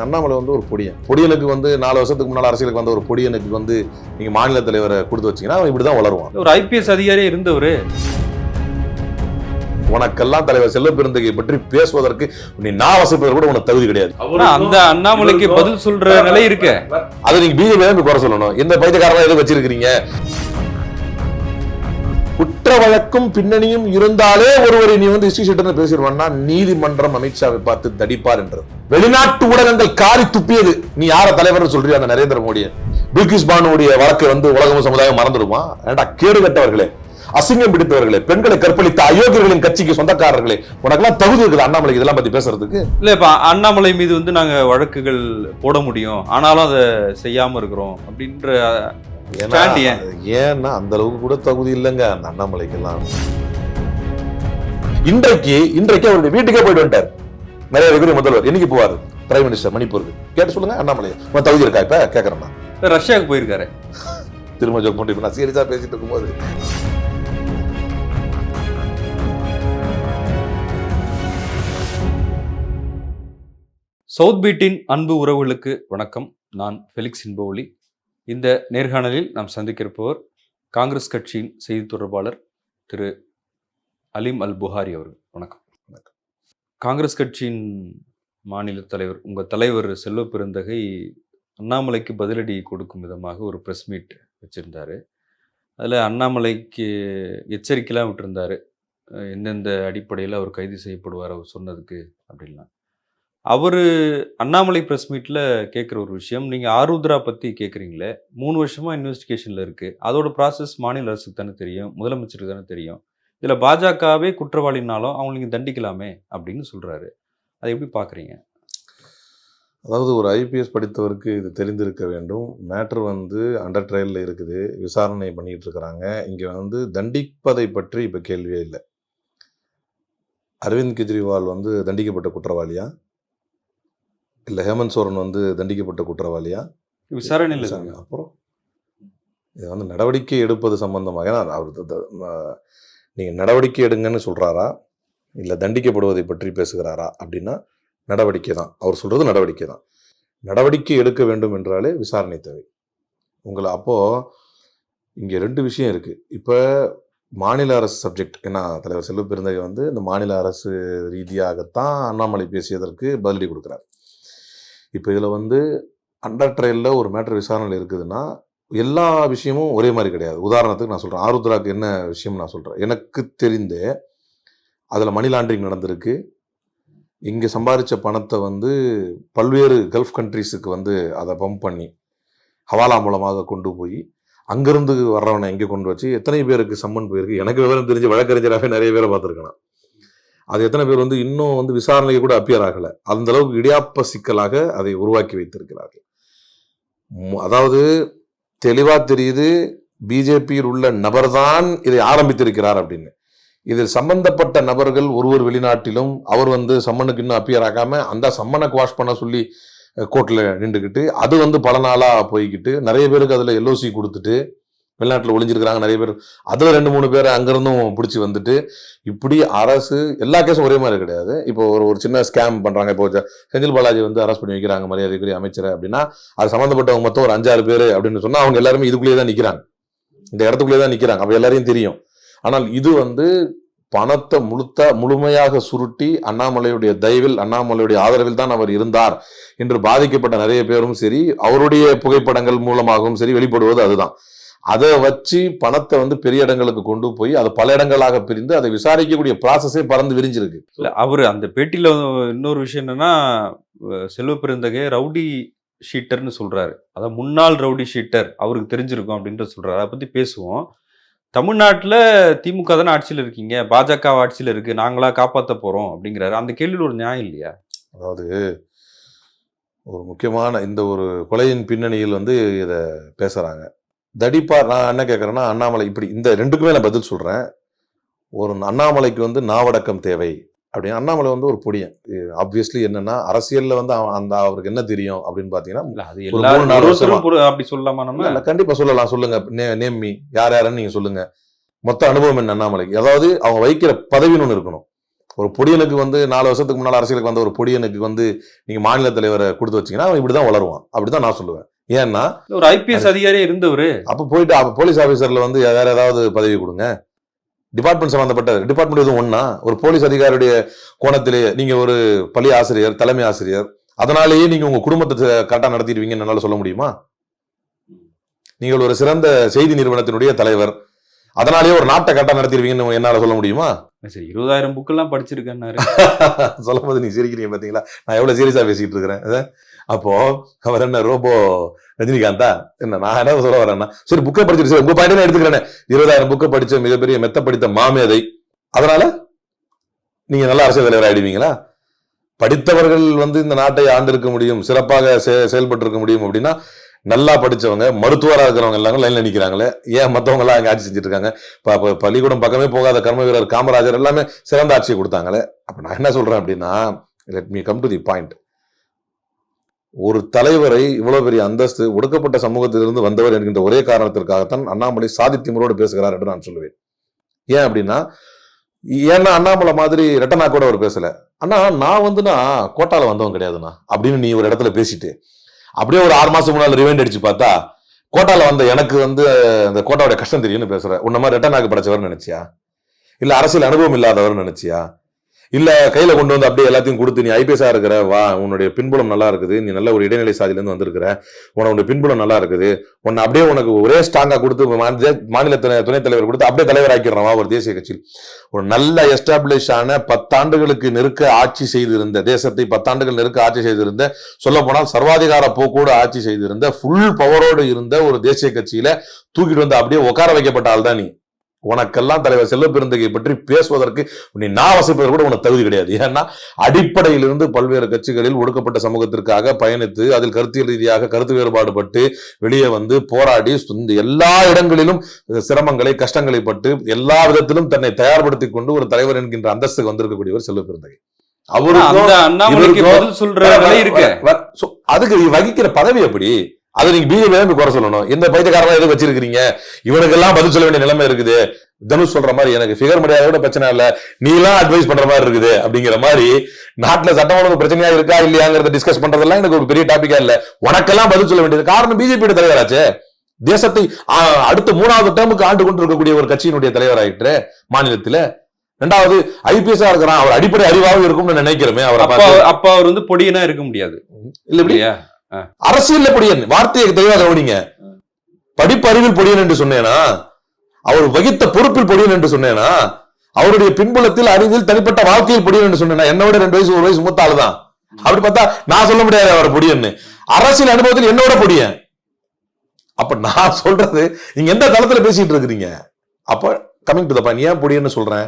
அண்ணாமலை வந்து ஒரு பொடியன் பொடியனுக்கு வந்து நாலு வருஷத்துக்கு முன்னால் அரசியலுக்கு வந்த ஒரு பொடியனுக்கு வந்து நீங்க மாநில தலைவரை கொடுத்து வச்சீங்கன்னா அவன் இப்படிதான் வளருவான். ஒரு ஐபிஎஸ் அதிகாரியே இருந்தவர். உனக்கெல்லாம் தலைவர் செல்வ பெருந்தகை பற்றி பேசுவதற்கு நீ நான் வசப்பதற்கு கூட உனக்கு தகுதி கிடையாது. ஆனா அந்த அண்ணாமலைக்கு பதில் சொல்ற நிலை இருக்கு. அது நீங்க பிஜேபி தான் குறை சொல்லணும். இந்த பைத்தியக்காரலாம் எதுவும் வச்சிருக்கிறீங்க? குற்ற வழக்கும் பின்னணியும் இருந்தாலே ஒருவரை நீ வந்து ஹிஸ்டரி ஷீட்டர்னு பேசிடுவான்னா நீதிமன்றம் அமித்ஷாவை பார்த்து தடிப்பார் என்று வெளிநாட்டு ஊடகங்கள் காரி துப்பியது. நீ யார தலைவர் சொல்றீ அந்த நரேந்திர மோடியை. பில்கிஸ் பானுடைய வழக்கை வந்து உலகம் சமுதாயம் மறந்துடுமா? ஏண்டா கேடு கட்டவர்களே அசிங்கம் பிடித்தவர்களே பெண்களை கற்பழித்த அயோக்கியர்களின் கட்சிக்கு சொந்தக்காரர்களே உனக்கெல்லாம் தகுதி இருக்குது அண்ணாமலை இதெல்லாம் பத்தி பேசுறதுக்கு? இல்ல இப்ப அண்ணாமலை மீது வந்து நாங்க வழக்குகள் போட முடியும். ஆனாலும் அதை செய்யாம இருக்கிறோம் அப்படின்ற ஏன்னா அந்த அளவுக்கு கூட தகுதி இல்லைங்க. அந்த அண்ணாமலைக்கெல்லாம் இன்றைக்கு இன்றைக்கு அவருடைய வீட்டுக்கே போயிட்டு வந்துட்டார். நிறைய பேர் முதல்வர். என்னைக்கு போவார்? பிரைம் மினிஸ்டர் மணிப்பூருக்கு. கேட்டு சொல்லுங்க அண்ணாமலை. உன் தகுதி இருக்கா இப்ப? கேக்குறேன் நான் ரஷ்யாவுக்கு போயிருக்காரு. திரும்ப ஜோக் பண்ணி நான் சீரியஸா பேசிட்டு இருக்கும்போது. சவுத் பீட்டின் அன்பு உறவுகளுக்கு வணக்கம். நான் ஃபெலிக்ஸ் இன்போலி இந்த நேர்காணலில் நாம் சந்திக்கிருப்பவர் காங்கிரஸ் கட்சியின் செய்தி தொடர்பாளர் திரு அலீம் அல் புகாரி அவர்கள். வணக்கம். வணக்கம். காங்கிரஸ் கட்சியின் மாநில தலைவர் உங்கள் தலைவர் செல்வ பெருந்தகை அண்ணாமலைக்கு பதிலடி கொடுக்கும் விதமாக ஒரு ப்ரெஸ் மீட் வச்சுருந்தாரு. அதில் அண்ணாமலைக்கு எச்சரிக்கைலாம் விட்டுருந்தாரு. எந்தெந்த அடிப்படையில் அவர் கைது செய்யப்படுவார் அவர் சொன்னதுக்கு அப்படின்லாம். அவர் அண்ணாமலை ப்ரெஸ் மீட்டில் கேட்குற ஒரு விஷயம். நீங்கள் ஆருத்ரா பற்றி கேட்குறீங்களே மூணு வருஷமாக இன்வெஸ்டிகேஷனில் இருக்குது அதோட ப்ராசஸ் மாநில அரசுக்கு தானே தெரியும் முதலமைச்சருக்கு தானே தெரியும். இதில் பாஜகவே குற்றவாளினாலும் அவங்க நீங்கள் தண்டிக்கலாமே அப்படின்னு சொல்கிறாரு அதை எப்படி பார்க்குறீங்க அதாவது ஒரு ஐபிஎஸ் படித்தவருக்கு இது தெரிந்திருக்க வேண்டும். மேட்ரு வந்து அண்டர் ட்ரையலில் இருக்குது. விசாரணை பண்ணிகிட்டு இருக்கிறாங்க. இங்கே வந்து தண்டிப்பதை பற்றி இப்போ கேள்வியே இல்லை. அரவிந்த் கெஜ்ரிவால் வந்து தண்டிக்கப்பட்ட குற்றவாளியா? இல்லை ஹேமந்த் சோரன் வந்து தண்டிக்கப்பட்ட குற்றவாளியா? விசாரணையில் விசாரணை. இருக்காங்க அப்புறம்? இது வந்து நடவடிக்கை எடுப்பது சம்பந்தமாக ஏன்னா அவர் த- த- ம- நீங்க நடவடிக்கை எடுங்கன்னு சொல்றாரா? இல்லை தண்டிக்கப்படுவதை பற்றி பேசுகிறாரா? அப்படின்னா நடவடிக்கை தான். அவர் சொல்றது நடவடிக்கை தான். நடவடிக்கை எடுக்க வேண்டும் என்றாலே விசாரணை தேவை. உங்களை அப்போ இங்க ரெண்டு விஷயம் இருக்கு. இப்போ மாநில அரசு சப்ஜெக்ட் ஏன்னா தலைவர் செல்வ பெருந்தகை வந்து இந்த மாநில அரசு ரீதியாகத்தான் அண்ணாமலை பேசியதற்கு பதிலடி கொடுக்குறார். இப்போ இதில் வந்து அண்டர் ட்ரையலில் ஒரு மேட்டர் விசாரணையில் இருக்குதுன்னா எல்லா விஷயமும் ஒரே மாதிரி கிடையாது. உதாரணத்துக்கு நான் சொல்கிறேன் ஆருத்ராக்கு என்ன விஷயம் நான் சொல்கிறேன் எனக்கு தெரிந்து அதில் மணி லாண்டரிங் நடந்திருக்கு. இங்கே சம்பாதிச்ச பணத்தை வந்து பல்வேறு கல்ஃப் கண்ட்ரீஸுக்கு வந்து அதை பம்ப் பண்ணி ஹவாலா மூலமாக கொண்டு போய் அங்கேருந்து வர்றவனை எங்கே கொண்டு வச்சு எத்தனை பேருக்கு சம்மன் போயிருக்கு? எனக்கு விவரம் தெரிஞ்ச வழக்கறிஞராகவே நிறைய பேரை பார்த்துருக்கேன் அது எத்தனை பேர் வந்து இன்னும் வந்து விசாரணைக்கு கூட அப்பியர் ஆகலை. அந்த அளவுக்கு இடியாப்ப சிக்கலாக அதை உருவாக்கி வைத்திருக்கிறார்கள். அதாவது தெளிவாக தெரியுது பிஜேபியில் உள்ள நபர்தான் இதை ஆரம்பித்திருக்கிறார் அப்படின்னு. இதில் சம்பந்தப்பட்ட நபர்கள் ஒருவர் வெளிநாட்டிலும் அவர் வந்து சம்மனுக்கு இன்னும் அப்பியர் ஆகாமல் அந்த சம்மனை வாஷ் பண்ண சொல்லி கோர்ட்டில் நின்றுக்கிட்டு அது வந்து பல நாளாக போய்கிட்டு நிறைய பேருக்கு அதில் எல்ஓசி கொடுத்துட்டு வெளிநாட்டில் ஒளிஞ்சிருக்கிறாங்க நிறைய பேர். அதில் ரெண்டு மூணு பேர் அங்கேருந்தும் பிடிச்சி வந்துட்டு இப்படி அரசு எல்லா கேஸும் ஒரே மாதிரி கிடையாது. இப்போ ஒரு ஒரு சின்ன ஸ்கேம் பண்ணுறாங்க இப்போ செந்தில் பாலாஜி வந்து அரெஸ்ட் பண்ணி வைக்கிறாங்க மரியாதைக்குரிய அமைச்சரை அப்படின்னா அது சம்மந்தப்பட்டவங்க மொத்தம் ஒரு அஞ்சாறு பேர் அப்படின்னு சொன்னால் அவங்க எல்லாருமே இதுக்குள்ளேயே தான் நிற்கிறாங்க இந்த இடத்துக்குள்ளேயே தான் நிற்கிறாங்க அப்போ எல்லாரையும் தெரியும். ஆனால் இது வந்து பணத்தை முழுத்த முழுமையாக சுருட்டி அண்ணாமலையுடைய தயவில் அண்ணாமலையுடைய ஆதரவில் தான் அவர் இருந்தார் என்று பாதிக்கப்பட்ட நிறைய பேரும் சரி அவருடைய புகைப்படங்கள் மூலமாகவும் சரி வெளிப்படுவது அதுதான். அதை வச்சு பணத்தை வந்து பெரிய இடங்களுக்கு கொண்டு போய் அது பல இடங்களாக பிரிந்து அதை விசாரிக்கக்கூடிய ப்ராசஸே பறந்து விரிஞ்சிருக்கு. இல்லை அவர் அந்த பேட்டியில் இன்னொரு விஷயம் என்னன்னா செல்வ பெருந்தகை ரவுடி ஷீட்டர்னு சொல்றாரு. அதான் முன்னாள் ரவுடி ஷீட்டர் அவருக்கு தெரிஞ்சிருக்கும் அப்படின்ட்டு சொல்றாரு. அதை பத்தி பேசுவோம். தமிழ்நாட்டில் திமுக தானே ஆட்சியில் இருக்கீங்க? பாஜக ஆட்சியில் இருக்கு. நாங்களா காப்பாற்ற போறோம் அப்படிங்கிறாரு. அந்த கேள்வியில் ஒரு நியாயம் இல்லையா? அதாவது ஒரு முக்கியமான இந்த ஒரு கொலையின் பின்னணியில் வந்து இதை பேசுறாங்க. தடிப்பா நான் என்ன கேட்குறேன்னா அண்ணாமலை இப்படி இந்த ரெண்டுக்குமே நான் பதில் சொல்றேன். ஒரு அண்ணாமலைக்கு வந்து நாவடக்கம் தேவை அப்படின்னு. அண்ணாமலை வந்து ஒரு பொடியன். ஆப்வியஸ்லி என்னன்னா அரசியல்ல வந்து அந்த அவருக்கு என்ன தெரியும் அப்படின்னு பாத்தீங்கன்னா இல்ல அது ஒரு எல்லாரும் மூணு நாலு ஒருத்தரும் புரு- அப்படி சொல்லலாமா நம்ம? இல்ல, கண்டிப்பா சொல்லலாம். சொல்லுங்க. நே- நேம் மீ யார் யாருன்னு நீங்க சொல்லுங்க. மொத்த அனுபவம் என்ன அண்ணாமலைக்கு? அதாவது அவங்க வைக்கிற பதவின்னு ஒன்று இருக்கணும். ஒரு பொடியனுக்கு வந்து நாலு வருஷத்துக்கு முன்னால் அரசியலுக்கு வந்த ஒரு பொடியனுக்கு வந்து நீங்க மாநில தலைவரை கொடுத்து வச்சீங்கன்னா அவன் இப்படிதான் வளருவான். அப்படிதான் நான் சொல்லுவேன். ஏன்னா ஒரு ஐபிஎஸ் அதிகாரியே இருந்தவரு. அப்ப போயிட்டு அப்ப போலீஸ் ஆபீசர்ல வந்து வேற ஏதாவது பதவி கொடுங்க. டிபார்ட்மெண்ட் சம்பந்தப்பட்ட டிபார்ட்மெண்ட் எதுவும் ஒண்ணா ஒரு போலீஸ் அதிகாரியுடைய கோணத்திலே நீங்க ஒரு பள்ளி ஆசிரியர் தலைமை ஆசிரியர் அதனாலேயே நீங்க உங்க குடும்பத்தை கரெக்டா நடத்திடுவீங்கன்னு என்னால சொல்ல முடியுமா? நீங்கள் ஒரு சிறந்த செய்தி நிறுவனத்தினுடைய தலைவர் அதனாலேயே ஒரு நாட்டை கரெக்டா நடத்திடுவீங்கன்னு என்னால சொல்ல முடியுமா? சரி இருபதாயிரம் புக்கெல்லாம் படிச்சிருக்கேன்னாரு. சொல்லும் போது நீ சிரிக்கிறீங்க பாத்தீங்களா? நான் எவ்வளவு சீரியஸா பேசிட்டு இருக்கிறேன் அப்போ அவர் என்ன ரோபோ ரஜினிகாந்தா? என்ன நான் என்ன சொல்ல வரேன்னா சரி புக்கை படிச்சிருச்சு சரி உங்க பாயிண்ட் எடுத்துக்கிறேன். இருபதாயிரம் புக்கை படிச்ச மிகப்பெரிய மெத்த படித்த மாமேதை அதனால நீங்க நல்ல அரசியல் தலைவர் ஆயிடுவீங்களா? படித்தவர்கள் வந்து இந்த நாட்டை ஆண்டிருக்க முடியும் சிறப்பாக செ- செயல்பட்டு இருக்க முடியும் அப்படின்னா நல்லா படித்தவங்க மருத்துவராக இருக்கிறவங்க எல்லாரும் லைனில் நிற்கிறாங்களே ஏன் மற்றவங்களாம் அங்கே ஆட்சி செஞ்சுட்டு இருக்காங்க பள்ளிக்கூடம் பக்கமே போகாத கர்ம வீரர் காமராஜர் எல்லாமே சிறந்த ஆட்சியை கொடுத்தாங்களே. அப்போ நான் என்ன சொல்கிறேன் அப்படின்னா let me come to the point ஒரு தலைவரை இவ்வளவு பெரிய அந்தஸ்து ஒடுக்கப்பட்ட சமூகத்திலிருந்து வந்தவர் என்கின்ற ஒரே காரணத்திற்காகத்தான் அண்ணாமலை சாதித்யமரோடு பேசுகிறார் என்று நான் சொல்லுவேன். ஏன் அப்படின்னா ஏன்னா அண்ணாமலை மாதிரி ரெட்டனா கூட அவர் பேசல. அண்ணா நான் வந்துனா கோட்டால வந்தவன் கிடையாதுண்ணா அப்படின்னு நீ ஒரு இடத்துல பேசிட்டு அப்படியே ஒரு ஆறு மாசம் முன்னால ரிவைண்ட் அடிச்சு பார்த்தா கோட்டால வந்த எனக்கு வந்து அந்த கோட்டாவோட கஷ்டம் தெரியும்னு பேசுற. உன்ன மாதிரி ரெட்டனாக்கு படைச்சவர் நினைச்சியா? இல்ல அரசியல் அனுபவம் இல்லாதவர் நினைச்சியா? இல்லை கையில் கொண்டு வந்து அப்படியே எல்லாத்தையும் கொடுத்து நீ ஐபிஎஸ்ஸாக இருக்கிற வா உன்னுடைய பின்புலம் நல்லா இருக்குது. நீ நல்ல ஒரு இடைநிலை சாதியில இருந்து வந்திருக்கிற உன்னோட பின்புலம் நல்லா இருக்குது. உன்னை அப்படியே உனக்கு ஒரே ஸ்ட்ராங்காக கொடுத்து மாநில- துணை- துணைத் தலைவர் கொடுத்து அப்படியே தலைவர் ஆக்கிடுறான் வா ஒரு தேசிய கட்சியில். ஒரு நல்ல எஸ்டாப்ளிஷ் ஆன பத்தாண்டுகளுக்கு நெருக்க ஆட்சி செய்திருந்த தேசத்தை பத்தாண்டுகள் நெருக்க ஆட்சி செய்திருந்த சொல்ல போனால் சர்வாதிகார போக்கோடு ஆட்சி செய்திருந்த ஃபுல் பவரோடு இருந்த ஒரு தேசிய கட்சியில தூக்கிட்டு வந்து அப்படியே உட்கார வைக்கப்பட்ட ஆள் தான் நீ. உனக்கெல்லாம் தலைவர் செல்வ பெருந்தகை பற்றி பேசுவதற்கு நீ நான் வசிப்பதற்கு கூட உனக்கு தகுதி கிடையாது. ஏன்னா அடிப்படையிலிருந்து பல்வேறு கட்சிகளில் ஒடுக்கப்பட்ட சமூகத்திற்காக பயணித்து அதில் கருத்தியல் ரீதியாக கருத்து வேறுபாடுபட்டு வெளியே வந்து போராடி எல்லா இடங்களிலும் சிரமங்களை கஷ்டங்களை பட்டு எல்லா விதத்திலும் தன்னை தயார்படுத்திக் கொண்டு ஒரு தலைவர் என்கின்ற அந்தஸ்துக்கு வந்திருக்கக்கூடியவர் செல்வ பெருந்தகை so, அதுக்கு வகிக்கிற பதவி எப்படி? அதை நீங்க பிஜேபி குறை சொல்லணும். இந்த பைத்தியக்காரமா எது வச்சிருக்கீங்க இவனுக்கெல்லாம் பதில் சொல்ல வேண்டிய நிலைமை இருக்குது. தனுஷ் சொல்ற மாதிரி எனக்கு ஃபிகர் முடியாத பிரச்சனை இல்ல. நீ எல்லாம் அட்வைஸ் பண்ற மாதிரி இருக்குது அப்படிங்கிற மாதிரி நாட்டுல சட்டம் ஒழுங்கு பிரச்சனையா இருக்கா இல்லையாங்கிறத டிஸ்கஸ் பண்றதெல்லாம் எனக்கு ஒரு பெரிய டாபிக்கா இல்ல. உனக்கெல்லாம் பதில் சொல்ல வேண்டியது காரணம் பிஜேபி தலைவராச்சே தேசத்தை அடுத்த மூணாவது டேர்முக்கு ஆண்டு கொண்டு இருக்கக்கூடிய ஒரு கட்சியினுடைய தலைவராயிற்று மாநிலத்துல. ரெண்டாவது ஐபிஎஸ் இருக்கிறான். அவர் அடிப்படை அறிவாக இருக்கும்னு நினைக்கிறோமே அவரை அப்ப அவர் வந்து பொடியனா இருக்க முடியாது. இல்ல இல்லையா? அரசியல்ல பொடியன் வார்த்தையை தெளிவாக கவனிங்க. படிப்பறிவில் பொடியன் என்று சொன்னேனா? அவர் வகித்த பொறுப்பில் பொடியன் என்று சொன்னேனா? அவருடைய பின்புலத்தில் அறிவில் தனிப்பட்ட வாழ்க்கையில் பொடியன் என்று சொன்னேனா? என்னோட விட ரெண்டு வயசு ஒரு வயசு மூத்த ஆளுதான். அப்படி பார்த்தா நான் சொல்ல முடியாது அவர் பொடியன்னு. அரசியல் அனுபவத்தில் என்னோட பொடியன். அப்ப நான் சொல்றது நீங்க எந்த தளத்துல பேசிட்டு இருக்கிறீங்க? அப்ப கமிங் டு த பாயிண்ட் ஏன் பொடியன்னு சொல்றேன்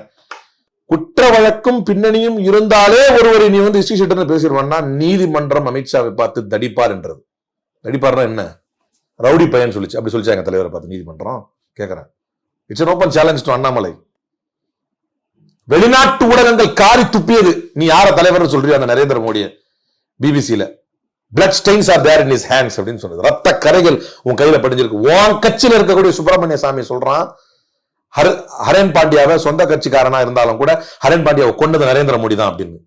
குற்ற வழக்கும் பின்னணியும் இருந்தாலே ஒருவரை நீ வந்து ஹிஸ்டரி ஷீட்டர்னு பேசிடுவான்னா நீதிமன்றம் அமித்ஷாவை பார்த்து தடிப்பார் என்றது. தடிப்பார்னா என்ன? ரவுடி பையன் சொல்லிச்சு. அப்படி சொல்லிச்சு எங்க தலைவரை பார்த்து நீதிமன்றம். கேட்கிறேன் it's open challenge to Annamalai வெளிநாட்டு ஊடகங்கள் காரி துப்பியது. நீ யார தலைவர் சொல்றியோ அந்த நரேந்திர மோடியை. பிபிசியில blood stains are there in his hands அப்படின்னு சொன்னது ரத்த கரைகள் உன் கையில படிஞ்சிருக்கு. உன் கட்சியில இருக்கக்கூடிய சுப்பிரமணிய சாமி சொல்றான் ஹர ஹரேன் பாண்டியாவை சொந்த கட்சிக்காரனா இருந்தாலும் கூட ஹரேன் பாண்டியாவை கொண்டது நரேந்திர மோடி தான் அப்படின்னு.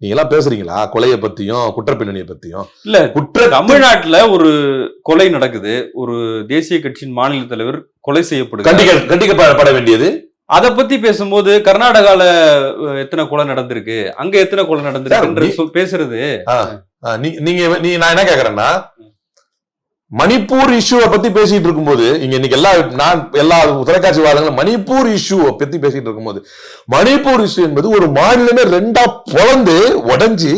நீங்க எல்லாம் பேசுறீங்களா? கொலையை பத்தியும் குற்றப்பின்னணியை பத்தியும்? இல்ல குற்ற தமிழ்நாட்டுல ஒரு கொலை நடக்குது. ஒரு தேசிய கட்சியின் மாநில தலைவர் கொலை செய்யப்படுது கண்டிக்க கண்டிக்கப்பட வேண்டியது? அத பத்தி பேசும்போது கர்நாடகால எத்தனை கொலை நடந்திருக்கு? அங்க எத்தனை கொலை நடந்திருக்கு பேசுறது. நீங்க நீ நான் என்ன கேக்குறேன்னா மணிப்பூர் இஷ்யூவை பத்தி பேசிட்டு இருக்கும்போது இங்க இன்னைக்கு எல்லா நான் எல்லா தொலைக்காட்சி வாதங்களும் மணிப்பூர் இஷ்யூவை பத்தி பேசிட்டு இருக்கும்போது மணிப்பூர் இஷ்யூ என்பது ஒரு மாநிலமே ரெண்டா பொளந்து உடைஞ்சு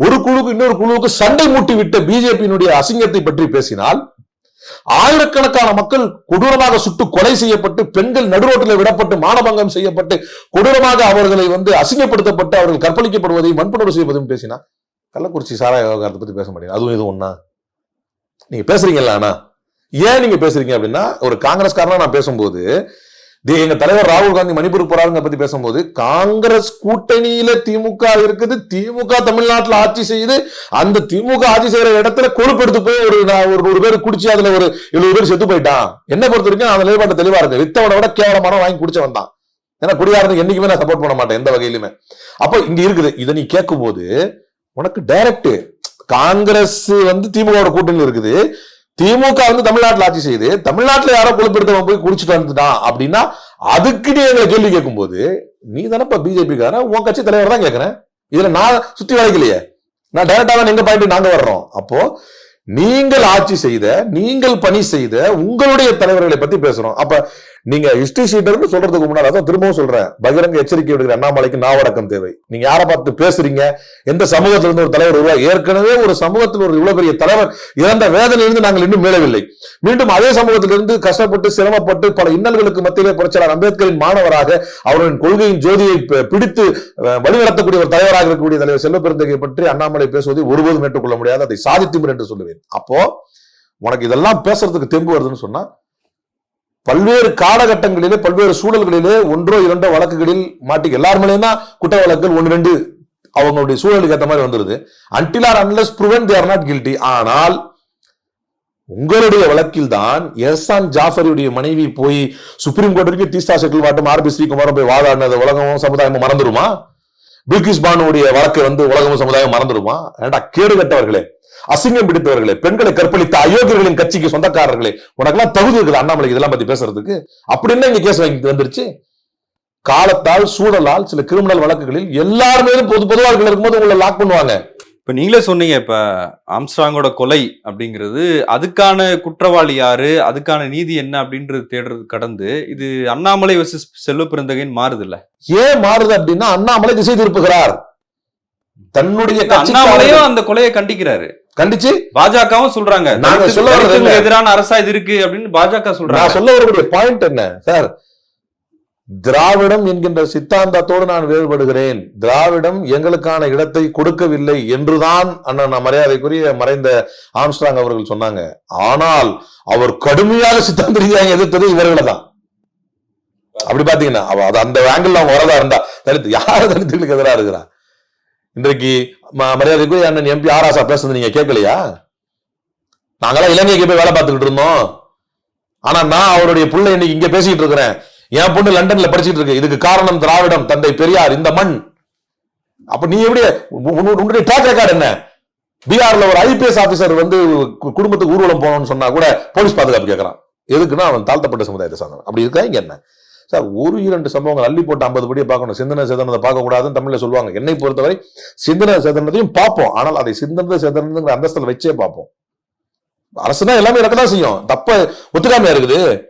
ஒரு குழுக்கு இன்னொரு குழுவுக்கு சண்டை மூட்டி விட்ட பிஜேபியினுடைய அசிங்கத்தை பற்றி பேசினால் ஆயிரக்கணக்கான மக்கள் கொடூரமாக சுட்டு கொலை செய்யப்பட்டு பெண்கள் நடுரோட்டில் விடப்பட்டு மானபங்கம் செய்யப்பட்டு கொடூரமாக அவர்களை வந்து அசிங்கப்படுத்தப்பட்டு அவர்கள் கற்பழிக்கப்படுவதையும் மண்புணர்வு செய்வதையும் பேசினா கள்ளக்குறிச்சி சாராய விவகாரத்தை பத்தி பேச மாட்டேங்க அதுவும் இது ஒன்னா நீங்க பேசுறீங்கல்ல ஆனா ஏன் நீங்க பேசுறீங்க அப்படின்னா ஒரு காங்கிரஸ்காரனா நான் பேசும்போது தி- எங்க தலைவர் ராகுல் காந்தி மணிப்பூர் போறாருங்க பத்தி பேசும்போது காங்கிரஸ் கூட்டணியில திமுக இருக்குது திமுக தமிழ்நாட்டில் ஆட்சி செய்யுது அந்த திமுக ஆட்சி செய்யற இடத்துல கொழுப்பெடுத்து போய் ஒரு நான் ஒரு நூறு பேர் குடிச்சு அதுல ஒரு எழுபது பேர் செத்து போயிட்டான். என்ன பொறுத்த வரைக்கும் அந்த நிலைப்பாட்டு தெளிவா இருக்கு. வித்தவனை விட கேவலமான வாங்கி குடிச்சவன் தான். ஏன்னா குடியாரனுக்கு என்னைக்குமே நான் சப்போர்ட் பண்ண மாட்டேன் எந்த வகையிலுமே. அப்ப இங்க இருக்குது. இதை நீ கேட்கும்போது உனக்கு டைரக்ட் காங்கிரஸ் வந்து திமுகவோட கூட்டணி இருக்குது. திமுக வந்து தமிழ்நாட்டில் ஆட்சி செய்யுது. தமிழ்நாட்டில் யாரோ குழுப்பெடுத்தவன் போய் குடிச்சிட்டு வந்துட்டான் அப்படின்னா அதுக்கு நீ எங்களை கேள்வி கேட்கும்போது நீ தானே பிஜேபி காரன் உன் கட்சி தலைவர் தான் கேட்கறேன். இதுல நான் சுத்தி வளைக்கலையே. நான் டைரக்டாக எங்க பாயிண்ட் நாங்க வர்றோம். அப்போ நீங்கள் ஆட்சி செய்த நீங்கள் பணி செய்த உங்களுடைய தலைவர்களை பத்தி பேசுறோம். அப்ப நீங்க ஹிஸ்டரி ஷீட்டர்னு சொல்றதுக்கு முன்னாடி அதான் திரும்பவும் சொல்றேன். பகிரங்க எச்சரிக்கை விடுகிற அண்ணாமலைக்கு நாவடக்கம் தேவை. நீங்க யாரை பார்த்து பேசுறீங்க? எந்த சமூகத்துல இருந்து ஒரு தலைவர் உருவா ஏற்கனவே ஒரு சமூகத்தில் ஒரு இவ்வளவு பெரிய தலைவர் இறந்த வேதனையிலிருந்து நாங்கள் இன்னும் மீளவில்லை. மீண்டும் அதே சமூகத்திலிருந்து கஷ்டப்பட்டு சிரமப்பட்டு பல இன்னல்களுக்கு மத்தியிலே புரட்சியாளர் அம்பேத்கரின் மாணவராக அவரின் கொள்கையின் ஜோதியை பிடித்து அஹ், வழிநடத்தக்கூடிய ஒரு தலைவராக இருக்கக்கூடிய தலைவர் செல்வப்பெருந்தகை பற்றி அண்ணாமலை பேசுவதை ஒருபோதும் ஏற்றுக்கொள்ள முடியாது. அதை சாதித்தும் என்று சொல்லுவேன். அப்போ உனக்கு இதெல்லாம் பேசுறதுக்கு தெம்பு வருதுன்னு சொன்னா பல்வேறு காலகட்டங்களிலே பல்வேறு சூழல்களிலே ஒன்றோ இரண்டோ வழக்குகளில் மாட்டி எல்லார் மேலேயும் தான் குற்ற வழக்குகள் ஒன்று ரெண்டு அவங்களுடைய சூழலுக்கு ஏற்ற மாதிரி வந்துருது. Until or unless proven they're not guilty ஆனால் உங்களுடைய வழக்கில் தான் எஸ்ஆன் ஜாஃபரியுடைய மனைவி போய் சுப்ரீம் கோர்ட் வரைக்கும் தீஸ்தா செட்டில் வாட்டும் ஆர்பி ஸ்ரீகுமாரும் போய் வாதாடினது உலகமும் சமுதாயமும் மறந்துருமா? பில்கிஸ் பானுடைய வழக்கை வந்து உலகமும் சமுதாயம் மறந்துருமா? ஏண்டா கேடு கட்டவர்களே. அசிங்கம் பிடித்தவர்களே பெண்களை கற்பழித்த அயோக்கியர்களின் கட்சிக்கு சொந்தக்காரர்களே உனக்கெல்லாம் தகுதி இருக்குது அண்ணாமலைக்கு இதெல்லாம் பத்தி பேசுறதுக்கு. அப்படின்னு இங்க கேஸ் வாங்கி வந்துருச்சு? காலத்தால் சூழலால் சில கிரிமினல் வழக்குகளில் எல்லார் மேலும் பொது பொதுவாக இருக்கும்போது உங்களை லாக் பண்ணுவாங்க. இப்ப நீங்களே சொன்னீங்க இப்ப ஆம்ஸ்ட்ராங்கோட கொலை அப்படிங்கிறது அதுக்கான குற்றவாளி யாரு அதுக்கான நீதி என்ன அப்படின்றது தேடுறது கடந்து இது அண்ணாமலை வர்சஸ் செல்வ பெருந்தகைன்னு மாறுது இல்ல ஏன் மாறுது அப்படின்னா அண்ணாமலை திசை திருப்புகிறார். தன்னுடைய அண்ணாமலையும் அந்த கொலையை கண்டிக்கிறாரு. கண்டிச்சு? பாஜகவும் சொல்றாங்க. நாங்க சொல்ல? எதிரான அரசா இது இருக்கு அப்படின்னு பாஜக நான் சொல்றாங்க சொல்ல வரக்கூடிய பாயிண்ட் என்ன? சார் திராவிடம் என்கின்ற சித்தாந்தத்தோடு நான் வேறுபடுகிறேன். திராவிடம் எங்களுக்கான இடத்தை கொடுக்கவில்லை என்றுதான் அண்ணன் மரியாதைக்குரிய மறைந்த ஆம்ஸ்ட்ராங் அவர்கள் சொன்னாங்க. ஆனால் அவர் கடுமையாக சித்தாந்த ரீதியாக எதிர்த்தது இவர்களை தான். அப்படி பாத்தீங்கன்னா அவ அது அந்த ஆங்கிள் அவங்க வரதா இருந்தா தலித்து யார் தலித்துகளுக்கு எதிராக இருக்கிறா? இன்றைக்கு ம- மரியாதைக்குரிய அண்ணன் எம்பி ஆராசா பேசுறது நீங்க கேட்கலையா? நாங்களாம் இலங்கைக்கு போய் வேலை பார்த்துக்கிட்டு இருந்தோம். ஆனா நான் அவருடைய பிள்ளை இன்னைக்கு இங்க பேசிட்டு இருக்கிறேன். என் பொண்ணு லண்டன்ல படிச்சுட்டு இருக்கு. இதுக்கு காரணம் திராவிடம் தந்தை பெரியார் இந்த மண். அப்ப நீ எப்படி உன்னுடைய ட்ராக் ரெக்கார்டு என்ன? பீகார்ல ஒரு ஐபிஎஸ் ஆபீசர் வந்து கு- குடும்பத்துக்கு ஊர்வலம் போகணும்னு சொன்னா கூட போலீஸ் பாதுகாப்பு கேட்கறான் எதுக்குன்னா அவன் தாழ்த்தப்பட்ட சமுதாயத்தை சார்ந்தவன். அப்படி இருக்கா இங்க என்ன? சார் ஒரு இரண்டு சம்பவங்கள் அள்ளி போட்டு ஐம்பது படியை பார்க்கணும். சிந்தனை சேதனத்தை பார்க்கக்கூடாதுன்னு தமிழில் சொல்லுவாங்க. என்னை பொறுத்தவரை சிந்தனை சேதனத்தையும் பார்ப்போம். ஆனால் அதை சிந்தனை சேதனங்கிற அந்தஸ்தில் வச்சே பார்ப்போம். அரசுனா எல்லாமே நடக்கதான் செய்யும். தப்ப ஒத்துக்காமையா இருக்குது?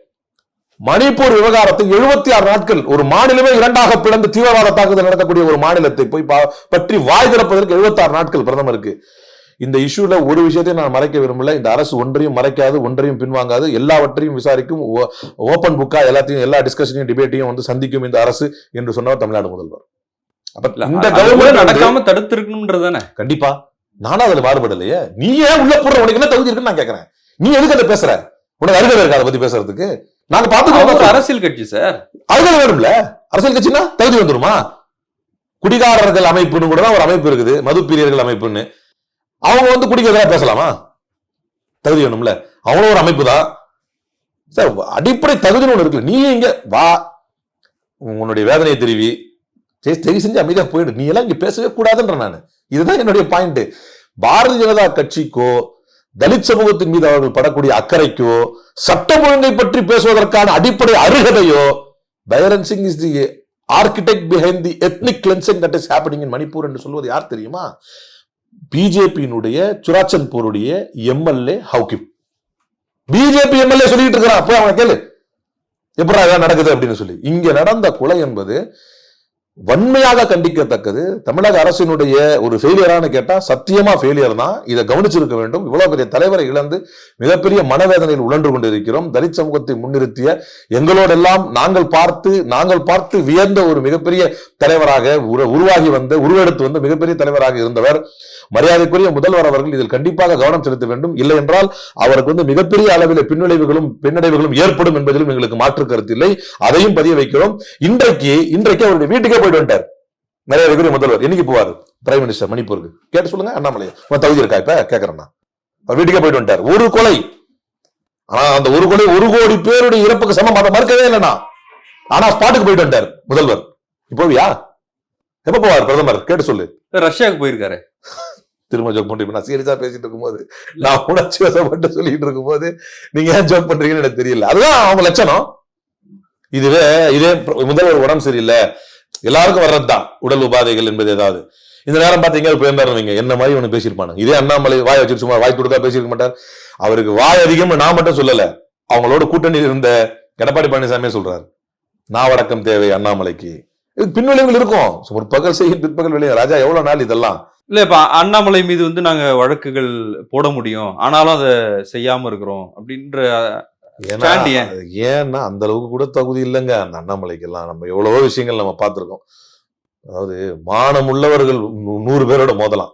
மணிப்பூர் விவகாரத்தை எழுபத்தி ஆறு நாட்கள் ஒரு மாநிலமே இரண்டாக பிளந்து தீவிரவாத தாக்குதல் நடத்தக்கூடிய ஒரு மாநிலத்தை போய் பா- பற்றி வாய் திறப்பதற்கு 76 நாட்கள் பிரதமருக்கு. இந்த இஷ்யூல ஒரு விஷயத்தையும் நான் மறைக்க விரும்பல. இந்த அரசு ஒன்றையும் மறைக்காது ஒன்றையும் பின்வாங்காது. எல்லாவற்றையும் விசாரிக்கும் ஓபன் புக்கா எல்லாத்தையும் எல்லா டிஸ்கஷனையும் டிபேட்டையும் வந்து சந்திக்கும் இந்த அரசு என்று சொன்னவர் தமிழ்நாடு முதல்வர். இந்த கவர்மெண்ட் நடக்காம தடுத்திருக்கணும்ன்றதானே கண்டிப்பா. நானும் அதுல மாறுபடலையே. நீ ஏன் உள்ள போற? உனக்கு என்ன தகுதி இருக்குன்னு நான் கேக்குறேன். நீ எதுக்கு அதை பேசுற? உனக்கு அருகதை இருக்கா அதை பத்தி பேசுறதுக்கு? நாங்க பாத்துக்கிறோம் அரசியல் கட்சி சார். அருகதை வேணும்ல? அரசியல் கட்சினா தகுதி வந்துருமா? குடிகாரர்கள் அமைப்புன்னு கூட ஒரு அமைப்பு இருக்குது. மது பிரியர்கள் அமைப்புன்னு. அவங்க வந்து குடிக்கிறதா பேசலாமா? தகுதி வேணும்ல. அவங்களும் ஒரு அமைப்பு தான் சார் அடிப்படை தகுதின்னு ஒன்று இருக்குல்ல. நீ இங்க வா. உன்னுடைய வேதனையை தெரிவி. சரி தெரிவி செஞ்சு அமைதியாக போயிடு. நீ எல்லாம் இங்க பேசவே கூடாதுன்ற நான். இதுதான் என்னுடைய பாயிண்ட் பாரதிய ஜனதா கட்சிக்கோ தலித் சமூகத்தின் மீது அவர்கள் படக்கூடிய அக்கறைக்கோ சட்டம் ஒழுங்கை பற்றி பேசுவதற்கான அடிப்படை அருகதையோ Biren Singh is the architect behind the ethnic cleansing that is happening in Manipur என்று சொல்வது யார் தெரியுமா? பிஜேபியினுடைய சுராச்சன்பூருடைய எம்எல்ஏ ஹவுகிப் பிஜேபி எம்எல்ஏ சொல்லிட்டு இருக்கிறான். போய் அவனை கேளு. எப்படா நடக்குது அப்படின்னு சொல்லி. இங்க நடந்த கொலை என்பது வன்மையாக கண்டிக்கத்தக்கது. தமிழக அரசினுடைய ஒரு ஃபெயிலியரானு கேட்டால் சத்தியமா ஃபெயிலியர் தான். இதை கவனிச்சிருக்க வேண்டும். இவ்வளவு பெரிய தலைவரை இழந்து மிகப்பெரிய மனவேதனையில் உழன்று கொண்டிருக்கிறோம். தலித் சமூகத்தை முன்னிறுத்திய எங்களோடெல்லாம் நாங்கள் பார்த்து நாங்கள் பார்த்து வியந்த ஒரு மிகப்பெரிய தலைவராக உருவாகி வந்த உருவெடுத்து வந்த மிகப்பெரிய தலைவராக இருந்தவர் மரியாதைக்குரிய முதல்வர் அவர்கள் இதில் கண்டிப்பாக கவனம் செலுத்த வேண்டும். இல்லை என்றால் அவருக்கு வந்து மிகப்பெரிய அளவில் பின்விளைவுகளும் பின்னடைவுகளும் ஏற்படும் என்பதிலும் எங்களுக்கு மாற்று கருத்து இல்லை. அதையும் பதிய வைக்கிறோம். இன்றைக்கு இன்றைக்கு அவருடைய வீட்டுக்கே போய் வந்துட்டார் மரியாதைக்குரிய முதல்வர். என்னைக்கு போவார். பிரைம் மினிஸ்டர் மணிப்பூருக்கு. கேட்டு சொல்லுங்க அண்ணாமலை. உன் தகுதி இருக்கா இப்ப. அவர் வீட்டுக்கே போயிட்டு வந்துட்டார். ஒரு கொலை. ஆனா அந்த ஒரு கொலை ஒரு கோடி பேருடைய இறப்புக்கு சமம். அதை மறுக்கவே இல்லைனா ஆனா ஸ்பாட்டுக்கு போயிட்டு வந்தார் முதல்வர். இப்போவியா எப்ப போவார் பிரதமர்? கேட்டு சொல்லு. ரஷ்யாவுக்கு போயிருக்காரு. திரும்ப ஜோக் பண்ணிட்டு நான் சீரியஸா பேசிட்டு இருக்கும்போது நான் உணர்ச்சி வசப்பட்டு சொல்லிட்டு இருக்கும்போது நீங்க ஏன் ஜோக் பண்றீங்கன்னு எனக்கு தெரியல. அதுதான் அவங்க லட்சணம். இதுவே இதே முதல்வர் உடம்பு சரியில்லை. எல்லாருக்கும் வர்றதுதான். உடல் உபாதைகள் என்பது ஏதாவது. இந்த நேரம் பாத்தீங்க போயிருந்தாருவீங்க என்ன மாதிரி ஒன்று பேசியிருப்பானு. இதே அண்ணாமலை வாய் வச்சிரு சும்மா வாய் கொடுத்தா பேசியிருக்க மாட்டார். அவருக்கு வாய் அதிகம் நான் மட்டும் சொல்லல. அவங்களோட கூட்டணியில் இருந்த எடப்பாடி பழனிசாமியே சொல்றாரு. நாவடக்கம் தேவை அண்ணாமலைக்கு. இது பின்விளைவுகள் இருக்கும். ஒரு செய்யும் பிற்பகல் விளையும். ராஜா எவ்வளவு நாள் இதெல்லாம்? இல்ல இப்ப அண்ணாமலை மீது வந்து நாங்க வழக்குகள் போட முடியும். ஆனாலும் அதை செய்யாம இருக்கிறோம் அப்படின்ற ஏன்னா அந்த அளவுக்கு கூட தகுதி இல்லைங்க. அந்த அண்ணாமலைக்கெல்லாம் நம்ம எவ்வளவோ விஷயங்கள் நம்ம பார்த்திருக்கோம். அதாவது மானம் உள்ளவர்கள் நூறு பேரோட மோதலாம்.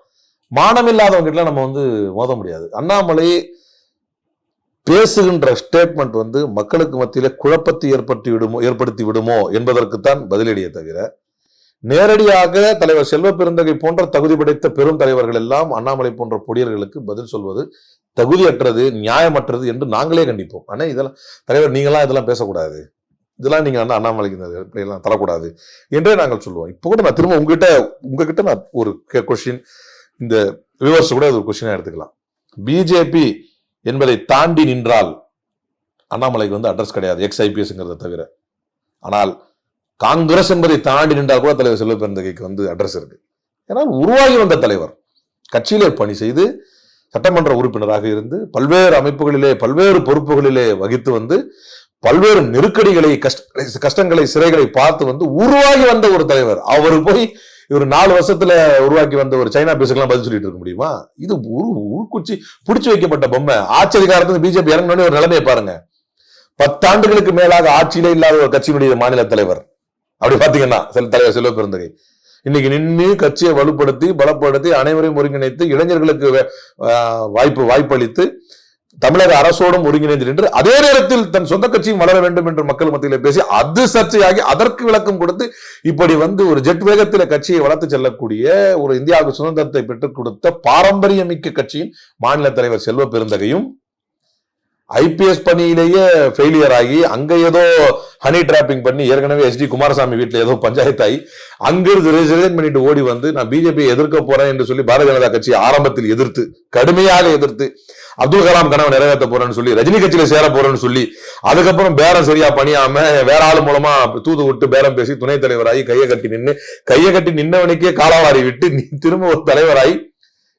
மானம் இல்லாதவங்க கிட்ட நம்ம வந்து மோத முடியாது. அண்ணாமலை பேசுகின்ற ஸ்டேட்மெண்ட் வந்து மக்களுக்கு மத்தியில குழப்பத்தை ஏற்படுத்தி விடுமோ ஏற்படுத்தி விடுமோ என்பதற்குத்தான் பதிலடியே தவிர நேரடியாக தலைவர் செல்வ பெருந்தகை போன்ற தகுதி படைத்த பெரும் தலைவர்கள் எல்லாம் அண்ணாமலை போன்ற பொடியர்களுக்கு பதில் சொல்வது தகுதியற்றது நியாயமற்றது என்று நாங்களே கண்டிப்போம். ஆனால் இதெல்லாம் தலைவர் நீங்களாம் இதெல்லாம் பேசக்கூடாது. இதெல்லாம் நீங்கள் வந்து அண்ணாமலைக்கு இந்த இப்படியெல்லாம் தரக்கூடாது என்றே நாங்கள் சொல்லுவோம். இப்போ கூட நான் திரும்ப உங்ககிட்ட உங்ககிட்ட நான் ஒரு கொஷின் இந்த விவர்ஸ் கூட அது ஒரு கொஷினாக எடுத்துக்கலாம். பிஜேபி என்பதை தாண்டி நின்றால் அண்ணாமலைக்கு வந்து அட்ரஸ் கிடையாது எக்ஸ் ஐபிஎஸ்ங்கிறத தவிர. ஆனால் காங்கிரஸ் என்பதை தாண்டி நின்றால் கூட தலைவர் செல்வ பெருந்தகைக்கு வந்து அட்ரஸ் இருக்கு. ஏன்னா உருவாகி வந்த தலைவர். கட்சியிலே பணி செய்து சட்டமன்ற உறுப்பினராக இருந்து பல்வேறு அமைப்புகளிலே பல்வேறு பொறுப்புகளிலே வகித்து வந்து பல்வேறு நெருக்கடிகளை கஷ்ட கஷ்டங்களை சிறைகளை பார்த்து வந்து உருவாகி வந்த ஒரு தலைவர். அவர் போய் இவர் நாலு வருஷத்துல உருவாக்கி வந்த ஒரு சைனா பேசுக்கெல்லாம் பதில் சொல்லிட்டு இருக்க முடியுமா? இது ஒரு உள்குச்சி பிடிச்சு வைக்கப்பட்ட பொம்மை. ஆட்சி பிஜேபி இறங்கினோடனே ஒரு நிலைமையை பாருங்க. பத்தாண்டுகளுக்கு மேலாக ஆட்சியிலே இல்லாத ஒரு கட்சியினுடைய மாநில தலைவர். அப்படி பாத்தீங்கன்னா சில தலைவர் செல்வ பெருந்தகை. இன்னைக்கு நின்று கட்சியை வலுப்படுத்தி பலப்படுத்தி அனைவரையும் ஒருங்கிணைத்து இளைஞர்களுக்கு வாய்ப்பு வாய்ப்பளித்து தமிழக அரசோடும் ஒருங்கிணைந்து நின்று அதே நேரத்தில் தன் சொந்த கட்சியும் வளர வேண்டும் என்று மக்கள் மத்தியில் பேசி அது சர்ச்சையாகி அதற்கு விளக்கம் கொடுத்து இப்படி வந்து ஒரு ஜெட் வேகத்தில் கட்சியை வளர்த்து செல்லக்கூடிய ஒரு இந்தியாவுக்கு சுதந்திரத்தை பெற்றுக் கொடுத்த பாரம்பரியமிக்க கட்சியின் மாநில தலைவர் செல்வ பெருந்தகையும் ஐபிஎஸ் பணியிலேயே ஃபெயிலியர் ஆகி அங்க ஏதோ ஹனி டிராப்பிங் பண்ணி ஏற்கனவே எஸ்டி குமாரசாமி வீட்டில் ஏதோ பஞ்சாயத்தாகி அங்கிருந்து ரிசைன் பண்ணிட்டு ஓடி வந்து நான் பிஜேபியை எதிர்க்க போறேன் என்று சொல்லி பாரதிய ஜனதா கட்சி ஆரம்பத்தில் எதிர்த்து கடுமையாக எதிர்த்து அப்துல் கலாம் கனவை நிறைவேற்ற போறேன்னு சொல்லி ரஜினி கட்சியில சேர போறேன்னு சொல்லி அதுக்கப்புறம் பேரம் சரியா பணியாம வேற ஆள் மூலமா தூது விட்டு பேரம் பேசி துணைத் தலைவராகி கையை கட்டி நின்று கையை கட்டி நின்னவனுக்கே காலாவாரி விட்டு நீ திரும்ப ஒரு தலைவராகி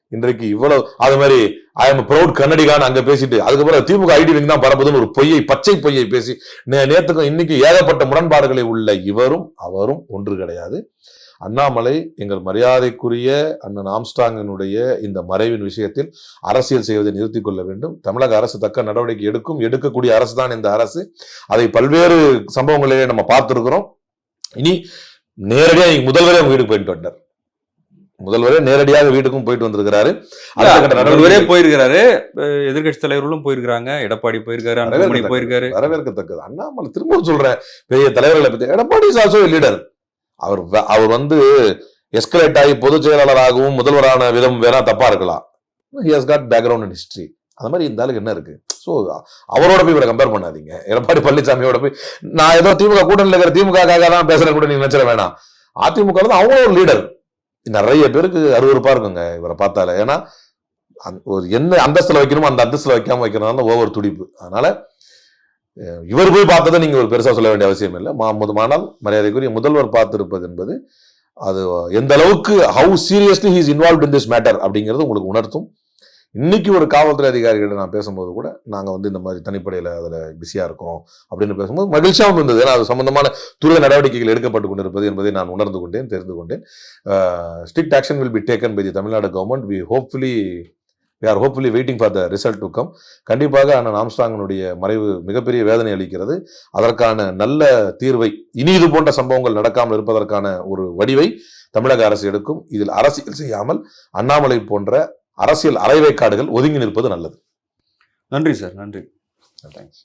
இன்றைக்கு இவ்வளவு அது மாதிரி ஐ எம் ப்ரௌட் கன்னடிகான்னு அங்க பேசிட்டு அதுக்கப்புறம் திமுக ஐடி விங் தான் பரப்புதுன்னு ஒரு பொய்யை பச்சை பொய்யை பேசி நே- இன்னைக்கு ஏகப்பட்ட முரண்பாடுகளை உள்ள இவரும் அவரும் ஒன்று கிடையாது. அண்ணாமலை எங்கள் மரியாதைக்குரிய அண்ணன் ஆம்ஸ்டாங்கினுடைய இந்த மறைவின் விஷயத்தில் அரசியல் செய்வதை நிறுத்திக் கொள்ள வேண்டும். தமிழக அரசு தக்க நடவடிக்கை எடுக்கும் எடுக்கக்கூடிய அரசு தான் இந்த அரசு. அதை பல்வேறு சம்பவங்களிலே நம்ம பார்த்துருக்கிறோம். இனி நேரடியாக முதல்வரே அவங்க வீட்டுக்கு போயிட்டு வந்தார் முதல்வரே நேரடியாக வீட்டுக்கும் போயிட்டு வந்திருக்கிறாரு. நடவடிக்கை போயிருக்கிறாரு. எதிர்கட்சி தலைவர்களும் போயிருக்கிறாங்க. எடப்பாடி போயிருக்காரு வரவேற்கத்தக்கது. போயிருக்காரு. வரவேற்கத்தக்கது. அண்ணாமலை திரும்ப சொல்றேன் பெரிய தலைவர்களை பத்தி. எடப்பாடி இஸ் ஆல்சோ லீடர் அவர் அவர் வந்து எஸ்கலேட் ஆகி பொதுச் செயலாளராகவும் முதல்வரான விதம் வேணா தப்பா இருக்கலாம். He has got background and history அந்த மாதிரி இந்த ஆளுக்கு என்ன இருக்கு? ஸோ அவரோட போய் இவரை கம்பேர் பண்ணாதீங்க. எடப்பாடி பழனிசாமியோட போய் நான் ஏதோ திமுக கூட்டணியில் இருக்கிற திமுக தான் பேசுறேன் கூட நீங்க நினைச்சிட வேணாம். அதிமுக தான் அவங்களும் ஒரு லீடர் நிறைய பேருக்கு அருவருப்பா இருக்குங்க இவரை பார்த்தால. ஏன்னா ஒரு என்ன அந்தஸ்தில் வைக்கணுமோ அந்த அந்தஸ்தில் வைக்காம வைக்கிறனால ஒவ்வொரு துடிப்பு. அதனால இவர் போய் பார்த்ததை நீங்க ஒரு பெருசா சொல்ல வேண்டிய அவசியம் இல்லை. மாமுதுமானால் மரியாதைக்குரிய முதல்வர் பார்த்திருப்பது என்பது அது எந்த அளவுக்கு how seriously he's involve in this matter அப்படிங்கிறது உங்களுக்கு உணர்த்தும். இன்னைக்கு ஒரு காவல்துறை அதிகாரிகிட்ட நான் பேசும்போது கூட நாங்கள் வந்து இந்த மாதிரி தனிப்படையில் அதில் பிஸியாக இருக்கிறோம் அப்படின்னு பேசும்போது மகிழ்ச்சியாகவும் இருந்தது. ஏன்னா அது சம்பந்தமான துரித நடவடிக்கைகள் எடுக்கப்பட்டு கொண்டிருப்பது என்பதை நான் உணர்ந்து கொண்டேன் தெரிந்து கொண்டேன். Strict action will be taken by the Tamil Nadu government we hopefully we are hopefully waiting for the result to come கண்டிப்பாக அண்ணன் ஆம்ஸ்டாங்கனுடைய மறைவு மிகப்பெரிய வேதனை அளிக்கிறது. அதற்கான நல்ல தீர்வை இனி இது போன்ற சம்பவங்கள் நடக்காமல் இருப்பதற்கான ஒரு வடிவை தமிழக அரசு எடுக்கும். இதில் அரசியல் செய்யாமல் அண்ணாமலை போன்ற அரசியல் அரைவேக்காடுகள் ஒதுங்கி நிற்பது நல்லது. நன்றி சார் நன்றி. தேங்க்ஸ்